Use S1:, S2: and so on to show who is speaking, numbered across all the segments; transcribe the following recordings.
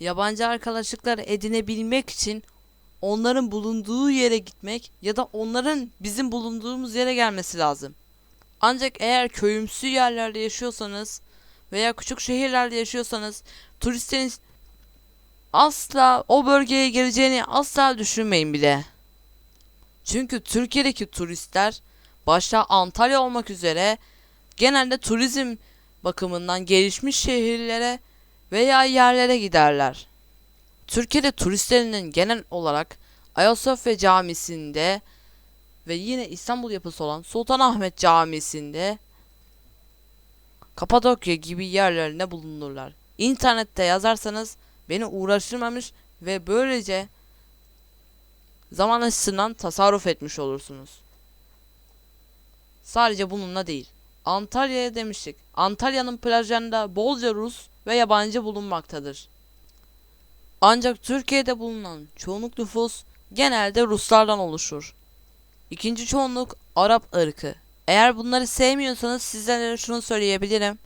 S1: yabancı arkadaşlıklar edinebilmek için onların bulunduğu yere gitmek ya da onların bizim bulunduğumuz yere gelmesi lazım. Ancak eğer köyümsü yerlerde yaşıyorsanız veya küçük şehirlerde yaşıyorsanız turistlerin asla o bölgeye geleceğini asla düşünmeyin bile. Çünkü Türkiye'deki turistler başta Antalya olmak üzere genelde turizm bakımından gelişmiş şehirlere veya yerlere giderler. Türkiye'de turistlerinin genel olarak Ayasofya Camisi'nde ve yine İstanbul yapısı olan Sultanahmet Camisi'nde Kapadokya gibi yerlerinde bulunurlar. İnternette yazarsanız beni uğraştırmamış ve böylece zaman açısından tasarruf etmiş olursunuz. Sadece bununla değil. Antalya'ya demiştik. Antalya'nın plajlarında bolca Rus ve yabancı bulunmaktadır. Ancak Türkiye'de bulunan çoğunluk nüfus genelde Ruslardan oluşur. İkinci çoğunluk Arap ırkı. Eğer bunları sevmiyorsanız sizlere şunu söyleyebilirim.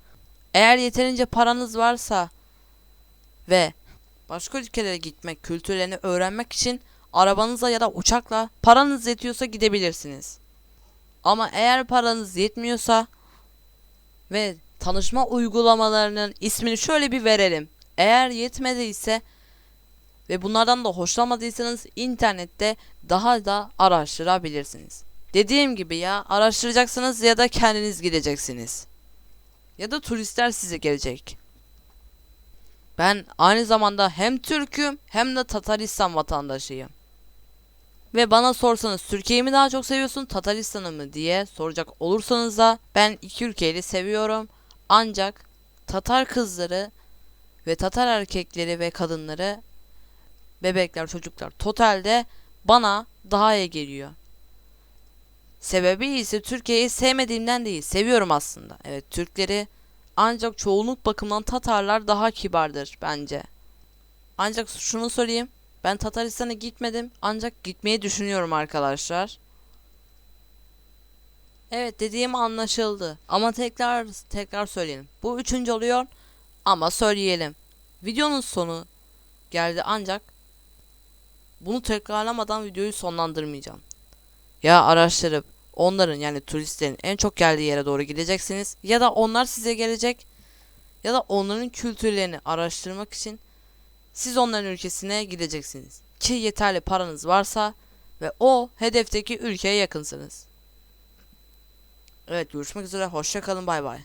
S1: Eğer yeterince paranız varsa ve başka ülkelere gitmek, kültürlerini öğrenmek için arabanıza ya da uçakla paranız yetiyorsa gidebilirsiniz. Ama eğer paranız yetmiyorsa ve tanışma uygulamalarının ismini şöyle bir verelim. Eğer yetmediyse ve bunlardan da hoşlanmadıysanız internette daha da araştırabilirsiniz. Dediğim gibi ya araştıracaksınız ya da kendiniz gideceksiniz. Ya da turistler size gelecek. Ben aynı zamanda hem Türk'üm hem de Tataristan vatandaşıyım. Ve bana sorsanız Türkiye'yi mi daha çok seviyorsun Tataristan'ı mı diye soracak olursanız da ben iki ülkeyi de seviyorum. Ancak Tatar kızları ve Tatar erkekleri ve kadınları bebekler çocuklar totalde bana daha iyi geliyor. Sebebi ise Türkiye'yi sevmediğimden değil seviyorum aslında. Evet Türkleri ancak çoğunluk bakımından Tatarlar daha kibardır bence. Ancak şunu sorayım. Ben Tataristan'a gitmedim ancak gitmeyi düşünüyorum arkadaşlar. Evet dediğim anlaşıldı. Ama tekrar tekrar söyleyelim. Bu üçüncü oluyor ama söyleyelim. Videonun sonu geldi ancak bunu tekrarlamadan videoyu sonlandırmayacağım. Ya araştırıp onların yani turistlerin en çok geldiği yere doğru gideceksiniz ya da onlar size gelecek ya da onların kültürlerini araştırmak için siz onların ülkesine gideceksiniz. Ki yeterli paranız varsa ve o hedefteki ülkeye yakınsınız. Evet görüşmek üzere hoşça kalın bay bay.